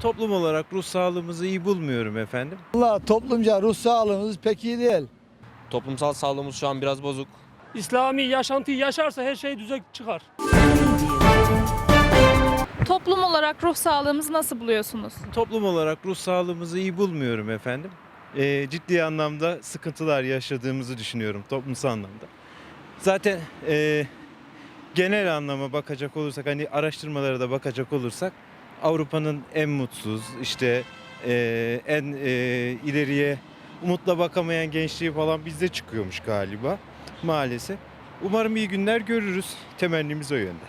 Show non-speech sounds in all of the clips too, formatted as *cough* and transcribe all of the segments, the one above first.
Toplum olarak ruh sağlığımızı iyi bulmuyorum efendim. Valla toplumca ruh sağlığımız pek iyi değil. Toplumsal sağlığımız şu an biraz bozuk. İslami yaşantıyı yaşarsa her şey düze çıkar. Toplum olarak ruh sağlığımızı nasıl buluyorsunuz? Toplum olarak ruh sağlığımızı iyi bulmuyorum efendim. Ee, ciddi anlamda sıkıntılar yaşadığımızı düşünüyorum toplumsal anlamda. Zaten e, genel anlama bakacak olursak hani araştırmalara da bakacak olursak Avrupa'nın en mutsuz işte e, en e, ileriye umutla bakamayan gençliği falan bizde çıkıyormuş galiba maalesef. Umarım iyi günler görürüz. Temennimiz o yönde.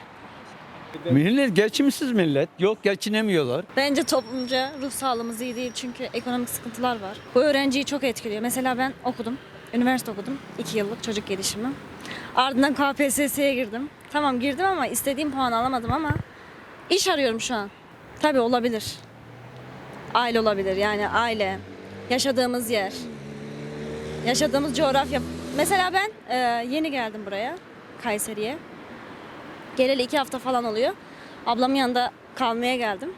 Millet geçimsiz millet. Yok geçinemiyorlar. Bence toplumca ruh sağlığımız iyi değil çünkü ekonomik sıkıntılar var. Bu öğrenciyi çok etkiliyor. Mesela ben okudum, üniversite okudum. 2 yıllık çocuk gelişimi. Ardından KPSS'ye girdim. Tamam girdim ama istediğim puanı alamadım ama iş arıyorum şu an. Tabii olabilir. Aile olabilir yani aile, yaşadığımız yer, yaşadığımız coğrafya. Mesela ben e, yeni geldim buraya, Kayseri'ye. Geleli iki hafta falan oluyor. Ablamın yanında kalmaya geldim.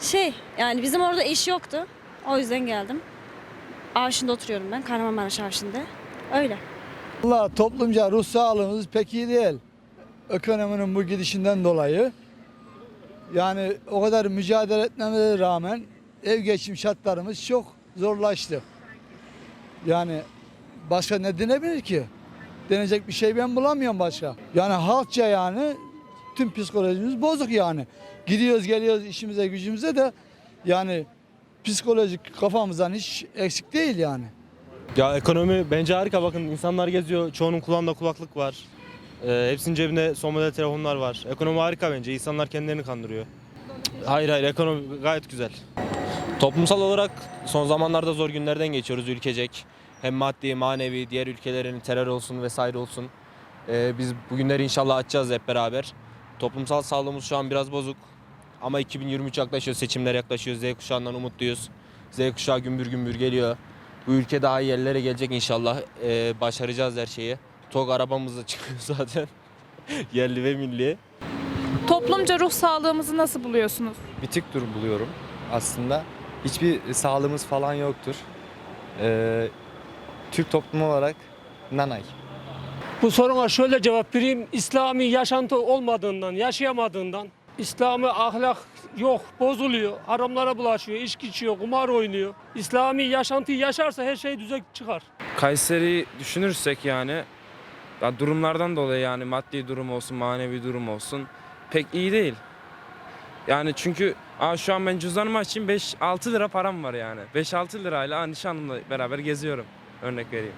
Şey yani bizim orada iş yoktu. O yüzden geldim. Avşin'de oturuyorum ben. Kahramanmaraş Avşin'de. Öyle. Valla toplumca ruh sağlığımız pek iyi değil. Ekonominin bu gidişinden dolayı. Yani o kadar mücadele etmemize rağmen ev geçim şartlarımız çok zorlaştı. Yani başka ne denebilir ki? Denecek bir şey ben bulamıyorum başka. Yani halkça yani tüm psikolojimiz bozuk yani. Gidiyoruz geliyoruz işimize gücümüze de yani psikolojik kafamızdan hiç eksik değil yani. Ya ekonomi bence harika bakın insanlar geziyor. Çoğunun kulağında kulaklık var. Ee, hepsinin cebinde son model telefonlar var. Ekonomi harika bence. İnsanlar kendilerini kandırıyor. Hayır hayır ekonomi gayet güzel. Toplumsal olarak son zamanlarda zor günlerden geçiyoruz ülkecek. Hem maddi, manevi, diğer ülkelerin terör olsun vesaire olsun. Ee, biz bu günleri inşallah açacağız hep beraber. Toplumsal sağlığımız şu an biraz bozuk. Ama 2023 yaklaşıyor, seçimler yaklaşıyor. Z kuşağından umutluyuz. Z kuşağı gümbür gümbür geliyor. Bu ülke daha iyi yerlere gelecek inşallah. Ee, başaracağız her şeyi. TOG arabamız da çıkıyor *laughs* zaten. Yerli ve milli. Toplumca ruh sağlığımızı nasıl buluyorsunuz? bitik dur buluyorum aslında. Hiçbir sağlığımız falan yoktur. Ee, Türk toplumu olarak nanay. Bu soruna şöyle cevap vereyim. İslami yaşantı olmadığından, yaşayamadığından, İslami ahlak yok, bozuluyor. Haramlara bulaşıyor, içki içiyor, kumar oynuyor. İslami yaşantıyı yaşarsa her şey düze çıkar. Kayseri düşünürsek yani ya durumlardan dolayı yani maddi durum olsun, manevi durum olsun pek iyi değil. Yani çünkü aa, şu an ben cüzdanımı açayım 5-6 lira param var yani. 5-6 lirayla aa, nişanlımla beraber geziyorum. Örnek vereyim.